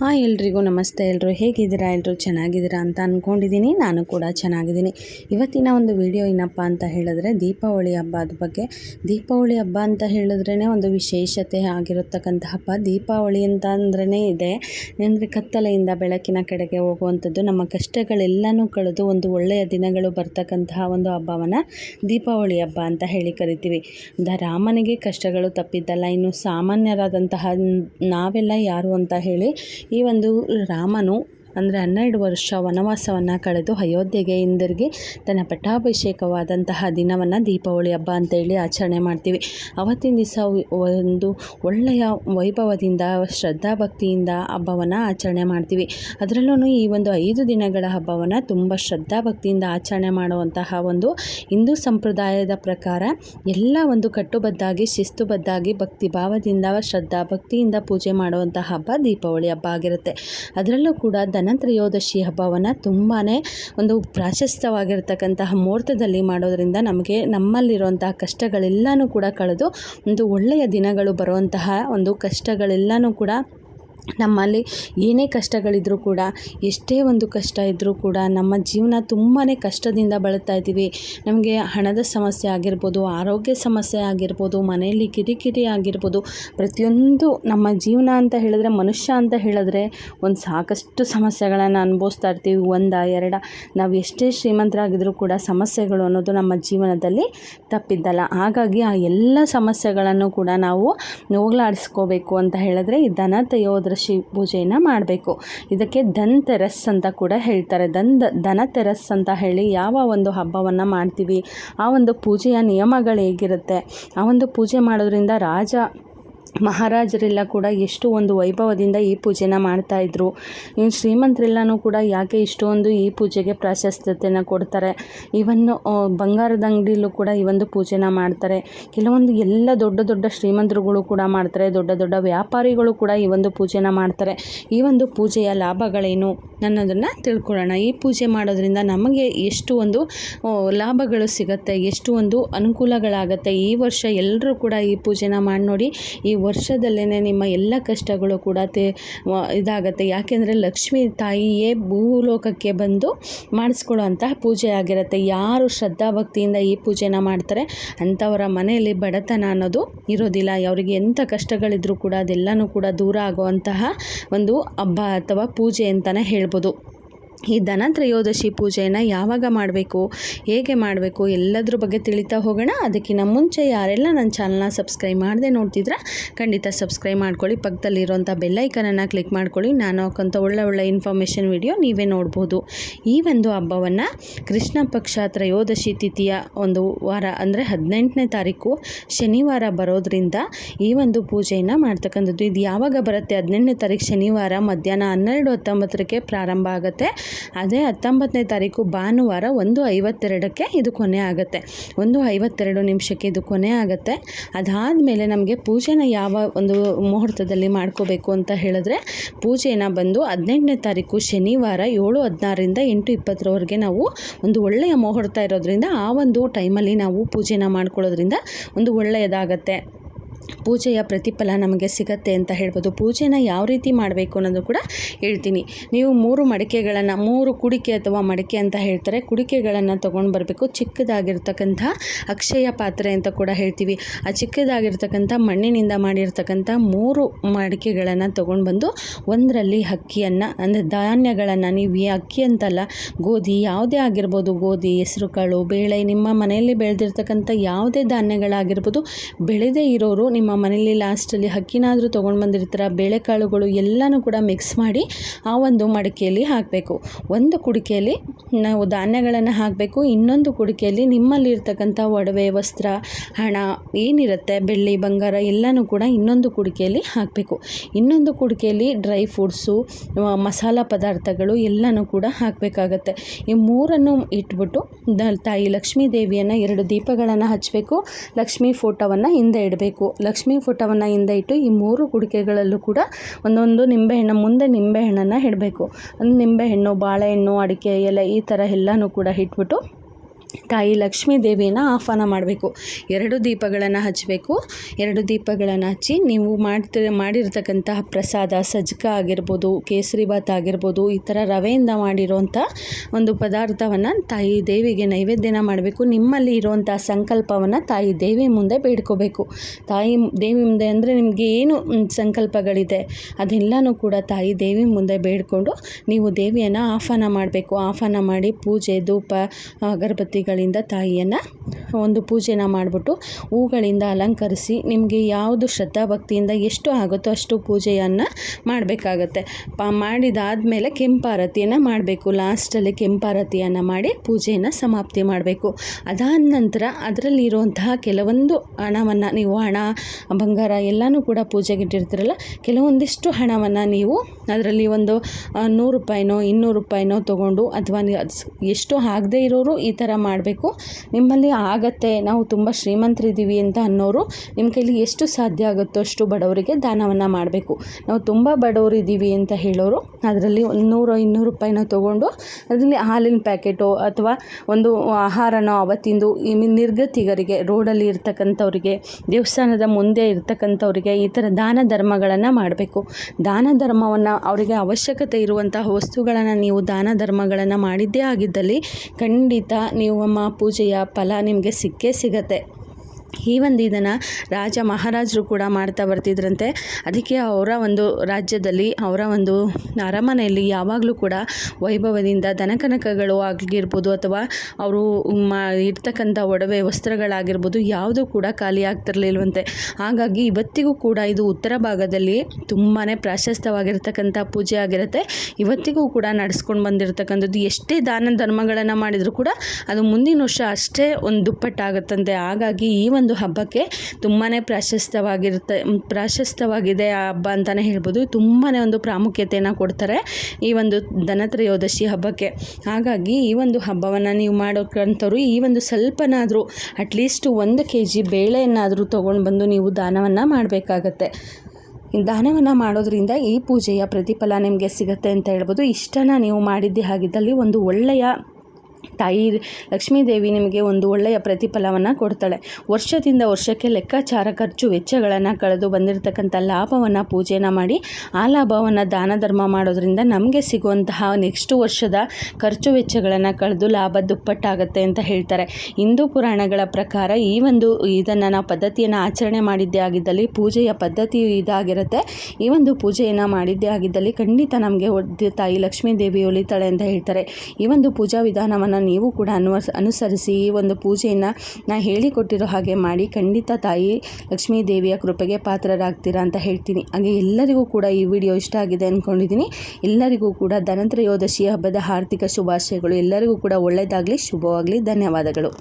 ಹಾಂ ಎಲ್ರಿಗೂ ನಮಸ್ತೆ. ಎಲ್ಲರೂ ಹೇಗಿದ್ದೀರಾ? ಎಲ್ಲರೂ ಚೆನ್ನಾಗಿದ್ದೀರಾ ಅಂತ ಅಂದ್ಕೊಂಡಿದ್ದೀನಿ ನಾನು ಕೂಡ ಚೆನ್ನಾಗಿದ್ದೀನಿ. ಇವತ್ತಿನ ಒಂದು ವಿಡಿಯೋ ಏನಪ್ಪ ಅಂತ ಹೇಳಿದ್ರೆ ದೀಪಾವಳಿ ಹಬ್ಬದ ಬಗ್ಗೆ. ದೀಪಾವಳಿ ಹಬ್ಬ ಅಂತ ಹೇಳಿದ್ರೇ ಒಂದು ವಿಶೇಷತೆ ಆಗಿರತಕ್ಕಂಥ ಹಬ್ಬ. ದೀಪಾವಳಿ ಅಂತ ಅಂದ್ರೇ ಇದೆ. ಅಂದರೆ ಕತ್ತಲೆಯಿಂದ ಬೆಳಕಿನ ಕಡೆಗೆ ಹೋಗುವಂಥದ್ದು. ನಮ್ಮ ಕಷ್ಟಗಳೆಲ್ಲನೂ ಕಳೆದು ಒಂದು ಒಳ್ಳೆಯ ದಿನಗಳು ಬರ್ತಕ್ಕಂತಹ ಒಂದು ಹಬ್ಬವನ್ನು ದೀಪಾವಳಿ ಹಬ್ಬ ಅಂತ ಹೇಳಿ ಕರಿತೀವಿ. ದ ರಾಮನಿಗೆ ಕಷ್ಟಗಳು ತಪ್ಪಿದ್ದಲ್ಲ. ಇನ್ನು ಸಾಮಾನ್ಯರಾದಂತಹ ನಾವೆಲ್ಲ ಯಾರು ಅಂತ ಹೇಳಿ ಈ ಒಂದು ರಾಮನು ಅಂದರೆ ಹನ್ನೆರಡು ವರ್ಷ ವನವಾಸವನ್ನು ಕಳೆದು ಅಯೋಧ್ಯೆಗೆ ಹಿಂದಿರುಗಿ ತನ್ನ ಪಟ್ಟಾಭಿಷೇಕವಾದಂತಹ ದಿನವನ್ನು ದೀಪಾವಳಿ ಹಬ್ಬ ಅಂತೇಳಿ ಆಚರಣೆ ಮಾಡ್ತೀವಿ. ಅವತ್ತಿನ ದಿವಸ ಒಂದು ಒಳ್ಳೆಯ ವೈಭವದಿಂದ, ಶ್ರದ್ಧಾಭಕ್ತಿಯಿಂದ ಹಬ್ಬವನ್ನು ಆಚರಣೆ ಮಾಡ್ತೀವಿ. ಅದರಲ್ಲೂ ಈ ಒಂದು ಐದು ದಿನಗಳ ಹಬ್ಬವನ್ನು ತುಂಬ ಶ್ರದ್ಧಾಭಕ್ತಿಯಿಂದ ಆಚರಣೆ ಮಾಡುವಂತಹ ಒಂದು ಹಿಂದೂ ಸಂಪ್ರದಾಯದ ಪ್ರಕಾರ ಎಲ್ಲ ಒಂದು ಕಟ್ಟುಬದ್ದಾಗಿ ಶಿಸ್ತುಬದ್ದಾಗಿ ಭಕ್ತಿ ಭಾವದಿಂದ ಶ್ರದ್ಧಾ ಭಕ್ತಿಯಿಂದ ಪೂಜೆ ಮಾಡುವಂತಹ ಹಬ್ಬ ದೀಪಾವಳಿ ಹಬ್ಬ ಆಗಿರುತ್ತೆ. ಅದರಲ್ಲೂ ಕೂಡ ಧನತ್ರಯೋದಶಿ ಹಬ್ಬವನ್ನು ತುಂಬಾ ಒಂದು ಪ್ರಾಶಸ್ತ್ಯವಾಗಿರ್ತಕ್ಕಂತಹ ಮುಹೂರ್ತದಲ್ಲಿ ಮಾಡೋದರಿಂದ ನಮಗೆ ನಮ್ಮಲ್ಲಿರುವಂತಹ ಕಷ್ಟಗಳೆಲ್ಲನೂ ಕೂಡ ಕಳೆದು ಒಂದು ಒಳ್ಳೆಯ ದಿನಗಳು ಬರುವಂತಹ ಒಂದು ಕಷ್ಟಗಳೆಲ್ಲನೂ ಕೂಡ ನಮ್ಮಲ್ಲಿ ಏನೇ ಕಷ್ಟಗಳಿದ್ರೂ ಕೂಡ, ಎಷ್ಟೇ ಒಂದು ಕಷ್ಟ ಇದ್ದರೂ ಕೂಡ ನಮ್ಮ ಜೀವನ ತುಂಬಾ ಕಷ್ಟದಿಂದ ಬಳಲ್ತಾ ಇದ್ದೀವಿ. ನಮಗೆ ಹಣದ ಸಮಸ್ಯೆ ಆಗಿರ್ಬೋದು, ಆರೋಗ್ಯ ಸಮಸ್ಯೆ ಆಗಿರ್ಬೋದು, ಮನೆಯಲ್ಲಿ ಕಿರಿಕಿರಿ ಆಗಿರ್ಬೋದು, ಪ್ರತಿಯೊಂದು ನಮ್ಮ ಜೀವನ ಅಂತ ಹೇಳಿದ್ರೆ, ಮನುಷ್ಯ ಅಂತ ಹೇಳಿದ್ರೆ ಒಂದು ಸಾಕಷ್ಟು ಸಮಸ್ಯೆಗಳನ್ನು ಅನುಭವಿಸ್ತಾ ಇರ್ತೀವಿ. ಒಂದ, ಎರಡ, ನಾವು ಎಷ್ಟೇ ಶ್ರೀಮಂತರಾಗಿದ್ದರೂ ಕೂಡ ಸಮಸ್ಯೆಗಳು ಅನ್ನೋದು ನಮ್ಮ ಜೀವನದಲ್ಲಿ ತಪ್ಪಿದ್ದಲ್ಲ. ಹಾಗಾಗಿ ಆ ಎಲ್ಲ ಸಮಸ್ಯೆಗಳನ್ನು ಕೂಡ ನಾವು ಹೋಗ್ಲಾಡಿಸ್ಕೋಬೇಕು ಅಂತ ಹೇಳಿದ್ರೆ, ಈ ದನ ತೆಗೆಯೋದ್ರ ಷಿ ಪೂಜೆಯನ್ನು ಮಾಡಬೇಕು. ಇದಕ್ಕೆ ಧನ್ ತೆರಸ್ ಅಂತ ಕೂಡ ಹೇಳ್ತಾರೆ. ದನ್ ದನ ತೆರಸ್ ಅಂತ ಹೇಳಿ ಯಾವ ಒಂದು ಹಬ್ಬವನ್ನು ಮಾಡ್ತೀವಿ, ಆ ಒಂದು ಪೂಜೆಯ ನಿಯಮಗಳು ಹೇಗಿರುತ್ತೆ, ಆ ಒಂದು ಪೂಜೆ ಮಾಡೋದ್ರಿಂದ ರಾಜ ಮಹಾರಾಜರೆಲ್ಲ ಕೂಡ ಎಷ್ಟು ಒಂದು ವೈಭವದಿಂದ ಈ ಪೂಜೆನ ಮಾಡ್ತಾಯಿದ್ರು ಇನ್ನು ಶ್ರೀಮಂತರೆಲ್ಲನೂ ಕೂಡ ಯಾಕೆ ಇಷ್ಟೊಂದು ಈ ಪೂಜೆಗೆ ಪ್ರಾಶಸ್ತ್ಯತೆಯನ್ನು ಕೊಡ್ತಾರೆ? ಇವನ್ನು ಬಂಗಾರದ ಅಂಗಡಿಯಲ್ಲೂ ಕೂಡ ಈ ಒಂದು ಪೂಜೆನ ಮಾಡ್ತಾರೆ. ಕೆಲವೊಂದು ಎಲ್ಲ ದೊಡ್ಡ ದೊಡ್ಡ ಶ್ರೀಮಂತರುಗಳು ಕೂಡ ಮಾಡ್ತಾರೆ. ದೊಡ್ಡ ದೊಡ್ಡ ವ್ಯಾಪಾರಿಗಳು ಕೂಡ ಈ ಒಂದು ಪೂಜೆನ ಮಾಡ್ತಾರೆ. ಈ ಒಂದು ಪೂಜೆಯ ಲಾಭಗಳೇನು ಅನ್ನೋದನ್ನು ತಿಳ್ಕೊಳ್ಳೋಣ. ಈ ಪೂಜೆ ಮಾಡೋದ್ರಿಂದ ನಮಗೆ ಎಷ್ಟು ಒಂದು ಲಾಭಗಳು ಸಿಗುತ್ತೆ, ಎಷ್ಟು ಒಂದು ಅನುಕೂಲಗಳಾಗುತ್ತೆ. ಈ ವರ್ಷ ಎಲ್ಲರೂ ಕೂಡ ಈ ಪೂಜೆನ ಮಾಡಿ ನೋಡಿ, ಈ ವರ್ಷದಲ್ಲೇ ನಿಮ್ಮ ಎಲ್ಲ ಕಷ್ಟಗಳು ಕೂಡ ತೆ ಇದಾಗತ್ತೆ. ಯಾಕೆಂದರೆ ಲಕ್ಷ್ಮೀ ತಾಯಿಯೇ ಭೂಲೋಕಕ್ಕೆ ಬಂದು ಮಾಡಿಸ್ಕೊಳ್ಳೋ ಅಂತಹ ಪೂಜೆ ಆಗಿರುತ್ತೆ. ಯಾರು ಶ್ರದ್ಧಾಭಕ್ತಿಯಿಂದ ಈ ಪೂಜೆನ ಮಾಡ್ತಾರೆ, ಅಂಥವರ ಮನೆಯಲ್ಲಿ ಬಡತನ ಅನ್ನೋದು ಇರೋದಿಲ್ಲ. ಅವರಿಗೆ ಎಂಥ ಕಷ್ಟಗಳಿದ್ರೂ ಕೂಡ ಅದೆಲ್ಲನೂ ಕೂಡ ದೂರ ಆಗುವಂತಹ ಒಂದು ಹಬ್ಬ ಅಥವಾ ಪೂಜೆ ಅಂತಲೇ ಹೇಳ್ಬೋದು. ಈ ಧನತ್ರಯೋದಶಿ ಪೂಜೆಯನ್ನು ಯಾವಾಗ ಮಾಡಬೇಕು, ಹೇಗೆ ಮಾಡಬೇಕು ಎಲ್ಲದ್ರ ಬಗ್ಗೆ ತಿಳಿತಾ ಹೋಗೋಣ. ಅದಕ್ಕಿಂತ ಮುಂಚೆ ಯಾರೆಲ್ಲ ನನ್ನ ಚಾನಲ್ನ ಸಬ್ಸ್ಕ್ರೈಬ್ ಮಾಡದೆ ನೋಡ್ತಿದ್ರೆ, ಖಂಡಿತ ಸಬ್ಸ್ಕ್ರೈಬ್ ಮಾಡ್ಕೊಳ್ಳಿ. ಪಕ್ಕದಲ್ಲಿರುವಂಥ ಬೆಲ್ಲೈಕನನ್ನು ಕ್ಲಿಕ್ ಮಾಡ್ಕೊಳ್ಳಿ. ನಾನು ಹಾಕೋಂಥ ಒಳ್ಳೆ ಒಳ್ಳೆ ಇನ್ಫಾರ್ಮೇಷನ್ ವಿಡಿಯೋ ನೀವೇ ನೋಡ್ಬೋದು. ಈ ಒಂದು ಹಬ್ಬವನ್ನು ಕೃಷ್ಣ ಪಕ್ಷ ತ್ರಯೋದಶಿ ತಿಥಿಯ ಒಂದು ವಾರ ಅಂದರೆ ಹದಿನೆಂಟನೇ ತಾರೀಕು ಶನಿವಾರ ಬರೋದ್ರಿಂದ ಈ ಒಂದು ಪೂಜೆಯನ್ನು ಮಾಡ್ತಕ್ಕಂಥದ್ದು. ಇದು ಯಾವಾಗ ಬರುತ್ತೆ? ಹದಿನೆಂಟನೇ ತಾರೀಕು ಶನಿವಾರ ಮಧ್ಯಾಹ್ನ ಹನ್ನೆರಡು ಹತ್ತೊಂಬತ್ತರಕ್ಕೆ ಪ್ರಾರಂಭ ಆಗುತ್ತೆ. ಅದೇ ಹತ್ತೊಂಬತ್ತನೇ ತಾರೀಕು ಭಾನುವಾರ ಒಂದು ಐವತ್ತೆರಡಕ್ಕೆ ಇದು ಕೊನೆ ಆಗುತ್ತೆ. ಒಂದು ಐವತ್ತೆರಡು ನಿಮಿಷಕ್ಕೆ ಇದು ಕೊನೆ ಆಗುತ್ತೆ. ಅದಾದಮೇಲೆ ನಮಗೆ ಪೂಜೆನ ಯಾವ ಒಂದು ಮುಹೂರ್ತದಲ್ಲಿ ಮಾಡ್ಕೋಬೇಕು ಅಂತ ಹೇಳಿದ್ರೆ, ಪೂಜೆನ ಬಂದು ಹದಿನೆಂಟನೇ ತಾರೀಕು ಶನಿವಾರ ಏಳು ಹದಿನಾರರಿಂದ ಎಂಟು ಇಪ್ಪತ್ತರವರೆಗೆ ನಾವು ಒಂದು ಒಳ್ಳೆಯ ಮುಹೂರ್ತ ಇರೋದ್ರಿಂದ ಆ ಒಂದು ಟೈಮಲ್ಲಿ ನಾವು ಪೂಜೆನ ಮಾಡ್ಕೊಳ್ಳೋದ್ರಿಂದ ಒಂದು ಒಳ್ಳೆಯದಾಗತ್ತೆ. ಪೂಜೆಯ ಪ್ರತಿಫಲ ನಮಗೆ ಸಿಗತ್ತೆ ಅಂತ ಹೇಳ್ಬೋದು. ಪೂಜೆನ ಯಾವ ರೀತಿ ಮಾಡಬೇಕು ಅನ್ನೋದು ಕೂಡ ಹೇಳ್ತೀನಿ. ನೀವು ಮೂರು ಮಡಿಕೆಗಳನ್ನು, ಮೂರು ಕುಡಿಕೆ ಅಥವಾ ಮಡಿಕೆ ಅಂತ ಹೇಳ್ತಾರೆ. ಕುಡಿಕೆಗಳನ್ನು ತೊಗೊಂಡು ಬರಬೇಕು. ಚಿಕ್ಕದಾಗಿರ್ತಕ್ಕಂಥ ಅಕ್ಷಯ ಪಾತ್ರೆ ಅಂತ ಕೂಡ ಹೇಳ್ತೀವಿ. ಆ ಚಿಕ್ಕದಾಗಿರ್ತಕ್ಕಂಥ ಮಣ್ಣಿನಿಂದ ಮಾಡಿರ್ತಕ್ಕಂಥ ಮೂರು ಮಡಿಕೆಗಳನ್ನು ತೊಗೊಂಡು ಬಂದು ಒಂದರಲ್ಲಿ ಅಕ್ಕಿಯನ್ನು, ಅಂದರೆ ಧಾನ್ಯಗಳನ್ನು, ನೀವು ಅಕ್ಕಿ ಅಂತಲ್ಲ, ಗೋಧಿ ಯಾವುದೇ ಆಗಿರ್ಬೋದು, ಗೋಧಿ ಹೆಸರು ಕಾಳು ಬೇಳೆ, ನಿಮ್ಮ ಮನೆಯಲ್ಲಿ ಬೆಳೆದಿರ್ತಕ್ಕಂಥ ಯಾವುದೇ ಧಾನ್ಯಗಳಾಗಿರ್ಬೋದು, ಬೆಳೆದೇ ಇರೋರು ನಿಮ್ಮ ಮನೇಲಿ ಲಾಸ್ಟಲ್ಲಿ ಹಕ್ಕಿನಾದರೂ ತೊಗೊಂಡು ಬಂದಿರ್ತೀರ, ಬೇಳೆಕಾಳುಗಳು ಎಲ್ಲನೂ ಕೂಡ ಮಿಕ್ಸ್ ಮಾಡಿ ಆ ಒಂದು ಮಡಿಕೆಯಲ್ಲಿ ಹಾಕಬೇಕು. ಒಂದು ಕುಡಿಕೆಯಲ್ಲಿ ನಾವು ಧಾನ್ಯಗಳನ್ನು ಹಾಕಬೇಕು. ಇನ್ನೊಂದು ಕುಡಿಕೆಯಲ್ಲಿ ನಿಮ್ಮಲ್ಲಿ ಇರ್ತಕ್ಕಂಥ ಒಡವೆ, ವಸ್ತ್ರ, ಹಣ ಏನಿರುತ್ತೆ, ಬೆಳ್ಳಿ, ಬಂಗಾರ ಎಲ್ಲನೂ ಕೂಡ ಇನ್ನೊಂದು ಕುಡಿಕೆಯಲ್ಲಿ ಹಾಕಬೇಕು. ಇನ್ನೊಂದು ಕುಡಿಕೆಯಲ್ಲಿ ಡ್ರೈ ಫ್ರೂಟ್ಸು ಮಸಾಲ ಪದಾರ್ಥಗಳು ಎಲ್ಲನೂ ಕೂಡ ಹಾಕಬೇಕಾಗತ್ತೆ. ಈ ಮೂರನ್ನು ಇಟ್ಬಿಟ್ಟು ತಾಯಿ ಲಕ್ಷ್ಮೀ ದೇವಿಯನ್ನು ಎರಡು ದೀಪಗಳನ್ನು ಹಚ್ಚಬೇಕು ಲಕ್ಷ್ಮೀ ಫೋಟೋವನ್ನು ಹಿಂದೆ ಇಡಬೇಕು. ಲಕ್ಷ್ಮೀ ಫೋಟೋವನ್ನು ಹಿಂದೆ ಇಟ್ಟು ಈ ಮೂರು ಕುಡಿಕೆಗಳಲ್ಲೂ ಕೂಡ ಒಂದೊಂದು ನಿಂಬೆಹಣ್ಣು, ಮುಂದೆ ನಿಂಬೆಹಣ್ಣನ್ನು ಇಡಬೇಕು ಒಂದು ನಿಂಬೆಹಣ್ಣು, ಬಾಳೆಹಣ್ಣು, ಅಡಿಕೆ, ಎಲೆ ಈ ಥರ ಎಲ್ಲನೂ ಕೂಡ ಇಟ್ಬಿಟ್ಟು ತಾಯಿ ಲಕ್ಷ್ಮೀ ದೇವಿಯನ್ನು ಆಹ್ವಾನ ಮಾಡಬೇಕು. ಎರಡು ದೀಪಗಳನ್ನು ಹಚ್ಚಬೇಕು ಎರಡು ದೀಪಗಳನ್ನು ಹಚ್ಚಿ ನೀವು ಮಾಡ್ತಿ, ಮಾಡಿರ್ತಕ್ಕಂತಹ ಪ್ರಸಾದ, ಸಜ್ಕ ಆಗಿರ್ಬೋದು, ಕೇಸರಿ ಭಾತ್ ಆಗಿರ್ಬೋದು, ಈ ಥರ ರವೆಯಿಂದ ಮಾಡಿರೋಂಥ ಒಂದು ಪದಾರ್ಥವನ್ನು ತಾಯಿ ದೇವಿಗೆ ನೈವೇದ್ಯನ ಮಾಡಬೇಕು. ನಿಮ್ಮಲ್ಲಿ ಇರುವಂಥ ಸಂಕಲ್ಪವನ್ನು ತಾಯಿ ದೇವಿ ಮುಂದೆ ಬೇಡ್ಕೋಬೇಕು. ತಾಯಿ ದೇವಿ ಮುಂದೆ ಅಂದರೆ ನಿಮಗೆ ಏನು ಸಂಕಲ್ಪಗಳಿದೆ ಅದೆಲ್ಲನೂ ಕೂಡ ತಾಯಿ ದೇವಿ ಮುಂದೆ ಬೇಡಿಕೊಂಡು ನೀವು ದೇವಿಯನ್ನು ಆಹ್ವಾನ ಮಾಡಬೇಕು. ಆಹ್ವಾನ ಮಾಡಿ ಪೂಜೆ, ಧೂಪ ಅಗರಬತ್ತಿಗಳಿಂದ ತಾಯಿಯನ್ನು ಒಂದು ಪೂಜೆನ ಮಾಡಿಬಿಟ್ಟು ಹೂಗಳಿಂದ ಅಲಂಕರಿಸಿ ನಿಮಗೆ ಯಾವುದು ಶ್ರದ್ಧಾಭಕ್ತಿಯಿಂದ ಎಷ್ಟು ಆಗುತ್ತೋ ಅಷ್ಟು ಪೂಜೆಯನ್ನು ಮಾಡಬೇಕಾಗತ್ತೆ. ಪ, ಮಾಡಿದಾದಮೇಲೆ ಕೆಂಪಾರತಿಯನ್ನು ಮಾಡಬೇಕು. ಲಾಸ್ಟಲ್ಲಿ ಕೆಂಪಾರತಿಯನ್ನು ಮಾಡಿ ಪೂಜೆಯನ್ನು ಸಮಾಪ್ತಿ ಮಾಡಬೇಕು. ಅದಾದ ನಂತರ ಅದರಲ್ಲಿರುವಂತಹ ಕೆಲವೊಂದು ಹಣವನ್ನು ನೀವು ಹಣ, ಬಂಗಾರ ಎಲ್ಲನೂ ಕೂಡ ಪೂಜೆಗೆ ಇಟ್ಟಿರ್ತೀರಲ್ಲ, ಕೆಲವೊಂದಿಷ್ಟು ಹಣವನ್ನು ನೀವು ಅದರಲ್ಲಿ ಒಂದು ನೂರು ರೂಪಾಯಿನೋ, ಇನ್ನೂರು ರೂಪಾಯಿನೋ ತೊಗೊಂಡು ಅಥವಾ ಎಷ್ಟು ಆಗದೇ ಇರೋರು ಈ ಥರ ಮಾಡಬೇಕು. ನಿಮ್ಮಲ್ಲಿ ಆಗತ್ತೆ, ನಾವು ತುಂಬ ಶ್ರೀಮಂತರಿದ್ದೀವಿ ಅಂತ ಅನ್ನೋರು ನಿಮ್ಮ ಕೈಲಿ ಎಷ್ಟು ಸಾಧ್ಯ ಆಗುತ್ತೋ ಅಷ್ಟು ಬಡವರಿಗೆ ದಾನವನ್ನು ಮಾಡಬೇಕು. ನಾವು ತುಂಬ ಬಡವರಿದ್ದೀವಿ ಅಂತ ಹೇಳೋರು, ಅದರಲ್ಲಿ ಒಂದು ನೂರು ಇನ್ನೂರು ರೂಪಾಯಿನ ತೊಗೊಂಡು ಅದರಲ್ಲಿ ಹಾಲಿನ ಪ್ಯಾಕೆಟು ಅಥವಾ ಒಂದು ಆಹಾರನೋ ಅವತ್ತಿಂದು ಈ ನಿರ್ಗತಿಗರಿಗೆ, ರೋಡಲ್ಲಿ ಇರ್ತಕ್ಕಂಥವ್ರಿಗೆ, ದೇವಸ್ಥಾನದ ಮುಂದೆ ಇರ್ತಕ್ಕಂಥವ್ರಿಗೆ ಈ ಥರ ದಾನ ಧರ್ಮಗಳನ್ನು ಮಾಡಬೇಕು. ದಾನ ಧರ್ಮವನ್ನು ಅವರಿಗೆ ಅವಶ್ಯಕತೆ ಇರುವಂತಹ ವಸ್ತುಗಳನ್ನು ನೀವು ದಾನ ಧರ್ಮಗಳನ್ನು ಮಾಡಿದ್ದೇ ಆಗಿದ್ದಲ್ಲಿ ಖಂಡಿತ ನೀವು ನಿಮ್ಮ ಪೂಜೆಯ ಫಲ ನಿಮಗೆ ಸಿಕ್ಕೇ ಸಿಗತ್ತೆ. ಈ ಒಂದು ಇದನ್ನು ರಾಜ ಮಹಾರಾಜರು ಕೂಡ ಮಾಡ್ತಾ ಬರ್ತಿದ್ರಂತೆ. ಅದಕ್ಕೆ ಅವರ ಒಂದು ರಾಜ್ಯದಲ್ಲಿ, ಅವರ ಒಂದು ಅರಮನೆಯಲ್ಲಿ ಯಾವಾಗಲೂ ಕೂಡ ವೈಭವದಿಂದ ದನಕನಕಗಳು ಆಗಿರ್ಬೋದು ಅಥವಾ ಅವರು ಮಾ, ಇರ್ತಕ್ಕಂಥ ಒಡವೆ ವಸ್ತ್ರಗಳಾಗಿರ್ಬೋದು ಯಾವುದೂ ಕೂಡ ಖಾಲಿ ಆಗ್ತಿರ್ಲಿಲ್ವಂತೆ. ಹಾಗಾಗಿ ಇವತ್ತಿಗೂ ಕೂಡ ಇದು ಉತ್ತರ ಭಾಗದಲ್ಲಿ ತುಂಬಾ ಪ್ರಾಶಸ್ತ್ಯವಾಗಿರ್ತಕ್ಕಂಥ ಪೂಜೆ ಆಗಿರುತ್ತೆ. ಇವತ್ತಿಗೂ ಕೂಡ ನಡೆಸ್ಕೊಂಡು ಬಂದಿರತಕ್ಕಂಥದ್ದು ಎಷ್ಟೇ ದಾನ ಧರ್ಮಗಳನ್ನು ಮಾಡಿದರೂ ಕೂಡ ಅದು ಮುಂದಿನ ವರ್ಷ ಅಷ್ಟೇ ಒಂದು ದುಪ್ಪಟ್ಟಾಗುತ್ತಂತೆ. ಹಾಗಾಗಿ ಈ ಒಂದು ಹಬ್ಬಕ್ಕೆ ತುಂಬಾ ಪ್ರಾಶಸ್ತ್ಯವಾಗಿರುತ್ತೆ ಪ್ರಾಶಸ್ತ್ಯವಾಗಿದೆ ಆ ಹಬ್ಬ ಅಂತಲೇ ಹೇಳ್ಬೋದು. ತುಂಬಾ ಒಂದು ಪ್ರಾಮುಖ್ಯತೆಯನ್ನು ಕೊಡ್ತಾರೆ ಈ ಒಂದು ಧನತ್ರಯೋದಶಿ ಹಬ್ಬಕ್ಕೆ. ಹಾಗಾಗಿ ಈ ಒಂದು ಹಬ್ಬವನ್ನು ನೀವು ಮಾಡೋಕ್ಕಂಥವ್ರು ಈ ಒಂದು ಸ್ವಲ್ಪನಾದರೂ ಅಟ್ಲೀಸ್ಟ್ ಒಂದು ಕೆ ಜಿ ಬೇಳೆಯನ್ನಾದರೂ ತೊಗೊಂಡು ಬಂದು ನೀವು ದಾನವನ್ನು ಮಾಡಬೇಕಾಗತ್ತೆ. ದಾನವನ್ನು ಮಾಡೋದ್ರಿಂದ ಈ ಪೂಜೆಯ ಪ್ರತಿಫಲ ನಿಮಗೆ ಸಿಗುತ್ತೆ ಅಂತ ಹೇಳ್ಬೋದು. ಇಷ್ಟನ ನೀವು ಮಾಡಿದ್ದೇ ಆಗಿದ್ದಲ್ಲಿ ಒಂದು ಒಳ್ಳೆಯ ತಾಯಿ ಲಕ್ಷ್ಮೀದೇವಿ ನಿಮಗೆ ಒಂದು ಒಳ್ಳೆಯ ಪ್ರತಿಫಲವನ್ನು ಕೊಡ್ತಾಳೆ. ವರ್ಷದಿಂದ ವರ್ಷಕ್ಕೆ ಲೆಕ್ಕಾಚಾರ ಖರ್ಚು ವೆಚ್ಚಗಳನ್ನು ಕಳೆದು ಬಂದಿರತಕ್ಕಂಥ ಲಾಭವನ್ನು ಪೂಜೆನ ಮಾಡಿ, ಆ ಲಾಭವನ್ನು ದಾನ ಧರ್ಮ ಮಾಡೋದ್ರಿಂದ ನಮಗೆ ಸಿಗುವಂತಹ ನೆಕ್ಸ್ಟ್ ವರ್ಷದ ಖರ್ಚು ವೆಚ್ಚಗಳನ್ನು ಕಳೆದು ಲಾಭ ದುಪ್ಪಟ್ಟಾಗುತ್ತೆ ಅಂತ ಹೇಳ್ತಾರೆ. ಹಿಂದೂ ಪುರಾಣಗಳ ಪ್ರಕಾರ ಈ ಒಂದು ಇದನ್ನು ನಾವು ಪದ್ಧತಿಯನ್ನು ಆಚರಣೆ ಮಾಡಿದ್ದೇ ಆಗಿದ್ದಲ್ಲಿ, ಪೂಜೆಯ ಪದ್ಧತಿ ಇದಾಗಿರುತ್ತೆ. ಈ ಒಂದು ಪೂಜೆಯನ್ನು ಮಾಡಿದ್ದೇ ಆಗಿದ್ದಲ್ಲಿ ಖಂಡಿತ ನಮಗೆ ತಾಯಿ ಲಕ್ಷ್ಮೀ ದೇವಿ ಒಲಿತಾಳೆ ಅಂತ ಹೇಳ್ತಾರೆ. ಈ ಒಂದು ಪೂಜಾ ವಿಧಾನವನ್ನು ನೀವು ಕೂಡ ಅನುಸರಿಸಿ ಈ ಒಂದು ಪೂಜೆಯನ್ನು ನಾ ಹೇಳಿಕೊಟ್ಟಿರೋ ಹಾಗೆ ಮಾಡಿ ಖಂಡಿತ ತಾಯಿ ಲಕ್ಷ್ಮೀ ದೇವಿಯ ಕೃಪೆಗೆ ಪಾತ್ರರಾಗ್ತೀರಾ ಅಂತ ಹೇಳ್ತೀನಿ. ಹಾಗೆ ಎಲ್ಲರಿಗೂ ಕೂಡ ಈ ವಿಡಿಯೋ ಇಷ್ಟ ಆಗಿದೆ ಅಂದ್ಕೊಂಡಿದ್ದೀನಿ ಎಲ್ಲರಿಗೂ ಕೂಡ ಧನಂತ್ರಯೋದಶಿ ಹಬ್ಬದ ಆರ್ಥಿಕ ಶುಭಾಶಯಗಳು. ಎಲ್ಲರಿಗೂ ಕೂಡ ಒಳ್ಳೆಯದಾಗಲಿ ಶುಭವಾಗಲಿ. ಧನ್ಯವಾದಗಳು.